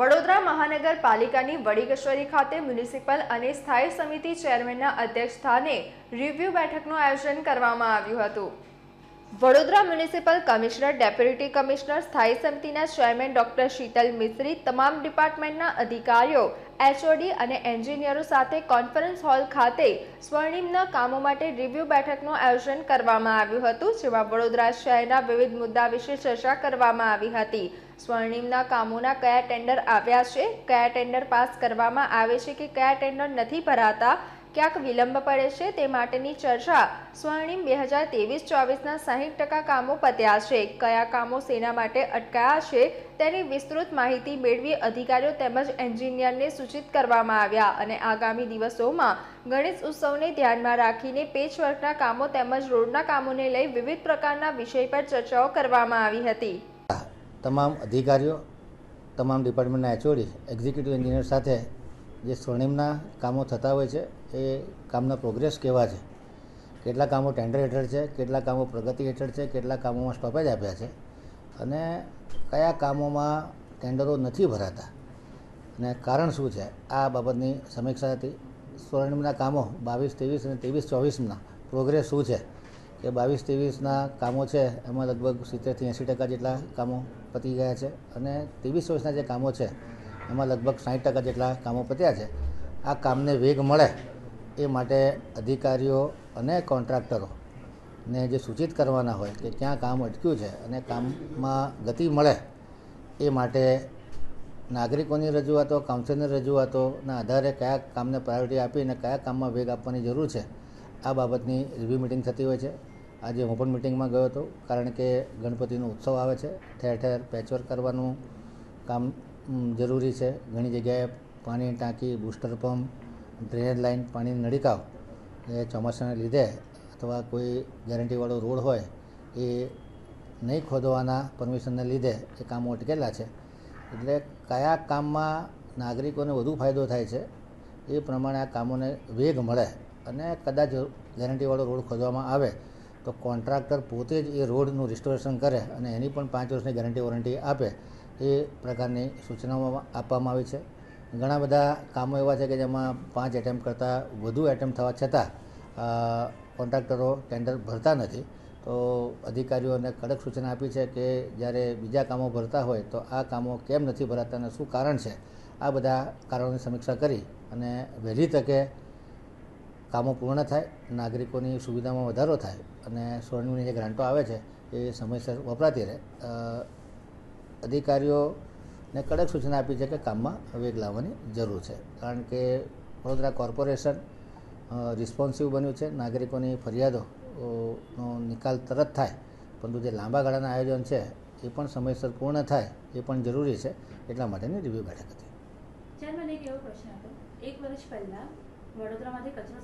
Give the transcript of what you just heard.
વડોદરા મહાનગરપાલિકાની વડીકશ્વરી ખાતે મ્યુનિસિપલ અને સ્થાયી સમિતિ ચેરમેનના અધ્યક્ષ સ્થાને રિવ્યુ બેઠકનું આયોજન કરવામાં આવ્યું હતું. Vadodara municipal commissioner, deputy commissioner, સ્થાયી સમિતિના ચેરમેન ડોક્ટર શીતલ મિશ્રી, તમામ ડિપાર્ટમેન્ટના અધિકારીઓ, એચઓડી અને એન્જિનિયરો સાથે કોન્ફરન્સ હોલ ખાતે સ્વર્ણિમના કામો માટે રિવ્યુ બેઠકનું આયોજન કરવામાં આવ્યું હતું, જેમાં વડોદરા શહેરના વિવિધ મુદ્દા વિશે ચર્ચા કરવામાં આવી હતી. સ્વર્ણિમના કામોના કયા ટેન્ડર આવ્યા છે? કયા ટેન્ડર પાસ કરવામાં આવે છે કે કયા ટેન્ડર નથી ભરાતા? ક્યાંક વિલંબ પડે છે તે માટેની ચર્ચા સ્વર્ણિમ બે હજાર ત્રેવીસ ચોવીસના સાહીઠ ટકા કામો પત્યા છે. કયા કામો સેના માટે અટકાયા છે તેની વિસ્તૃત માહિતી મેળવી અધિકારીઓ તેમજ એન્જિનિયરને સૂચિત કરવામાં આવ્યા અને આગામી દિવસોમાં ગણેશ ઉત્સવને ધ્યાનમાં રાખીને પેચવર્કના કામો તેમજ રોડના કામોને લઈ વિવિધ પ્રકારના વિષય પર ચર્ચાઓ કરવામાં આવી હતી. તમામ અધિકારીઓ, તમામ ડિપાર્ટમેન્ટના એચઓડી, એક્ઝિક્યુટિવ એન્જિનિયર સાથે જે સ્વર્ણિમના કામો થતા હોય છે, એ કામના પ્રોગ્રેસ કેવા છે? કેટલા કામો ટેન્ડર હેઠળ છે, કેટલા કામો પ્રગતિ હેઠળ છે, કેટલા કામોમાં સ્ટોપેજ આપ્યા છે? અને કયા કામોમાં ટેન્ડરો નથી ભરાતા? અને કારણ શું છે? આ બાબતની સમીક્ષા હતી. સ્વર્ણિમના કામો બાવીસ, ત્રેવીસ અને ત્રેવીસ, ચોવીસના પ્રોગ્રેસ શું છે? કે બાવીસ, ત્રેવીસના કામો છે, એમાં લગભગ સિત્તેરથી એંસી ટકા જેટલા કામો પતી ગયા છે અને ત્રેવીસ, ચોવીસના જે કામો છે એમાં લગભગ સાઠ ટકા જેટલા કામો પત્યા છે. આ કામને વેગ મળે એ માટે અધિકારીઓ અને કોન્ટ્રાક્ટરો ને જે સૂચિત કરવાના હોય કે ક્યાં કામ અટક્યું છે અને કામમાં ગતિ મળે એ માટે નાગરિકોની રજૂઆતો કાઉન્સિલની રજૂઆતોના આધારે કયા કામને પ્રાયોરિટી આપી અને કયા કામમાં વેગ આપવાની જરૂર છે, આ બાબતની રિવ્યૂ મિટિંગ થતી હોય છે. આજે હું પણ મિટિંગમાં ગયો હતો, કારણ કે ગણપતિનો ઉત્સવ આવે છે. ઠેર ઠેર પેચવર્ક કરવાનું કામ જરૂરી છે. ઘણી જગ્યાએ પાણીની ટાંકી, બૂસ્ટર પંપ, ડ્રેનેજ લાઇન પાણીની નળીકાવ એ ચોમાસાને લીધે અથવા કોઈ ગેરંટીવાળો રોડ હોય એ નહીં ખોદવાના પરમિશનને લીધે એ કામો અટકેલા છે. એટલે કયા કામમાં નાગરિકોને વધુ ફાયદો થાય છે એ પ્રમાણે આ કામોને વેગ મળે અને કદાચ ગેરંટીવાળો રોડ ખોદવામાં આવે તો કોન્ટ્રાક્ટર પોતે જ એ રોડનું રિસ્ટોરેશન કરે અને એની પણ પાંચ વર્ષની ગેરંટી વોરંટી આપે એ પ્રકારની સૂચનાઓ આપવામાં આવી છે. ઘણા બધા કામો એવા છે કે જેમાં પાંચ એટેમ્પ કરતાં વધુ એટેમ્પ થવા છતાં કોન્ટ્રાક્ટરો ટેન્ડર ભરતા નથી. તો અધિકારીઓને કડક સૂચના આપી છે કે જ્યારે બીજા કામો ભરતા હોય તો આ કામો કેમ નથી ભરાતા અને શું કારણ છે? આ બધા કારણોની સમીક્ષા કરી અને વહેલી તકે કામો પૂર્ણ થાય, નાગરિકોની સુવિધામાં વધારો થાય અને સ્વર્ણની જે ગ્રાન્ટો આવે છે, એ સમયસર વપરાતી રહે. અધિકારીઓને કડક સૂચના આપી છે કે કામમાં વેગ લાવવાની જરૂર છે. કારણ કે વડોદરા કોર્પોરેશન રિસ્પોન્સિવ બન્યું છે. નાગરિકોની ફરિયાદોનો નિકાલ તરત થાય, પરંતુ જે લાંબા ગાળાના આયોજન છે, એ પણ સમયસર પૂર્ણ થાય, એ પણ જરૂરી છે એટલા માટેની રિવ્યૂ બેઠક હતી. એક વર્ષ પહેલા વડોદરામાંથી કચરો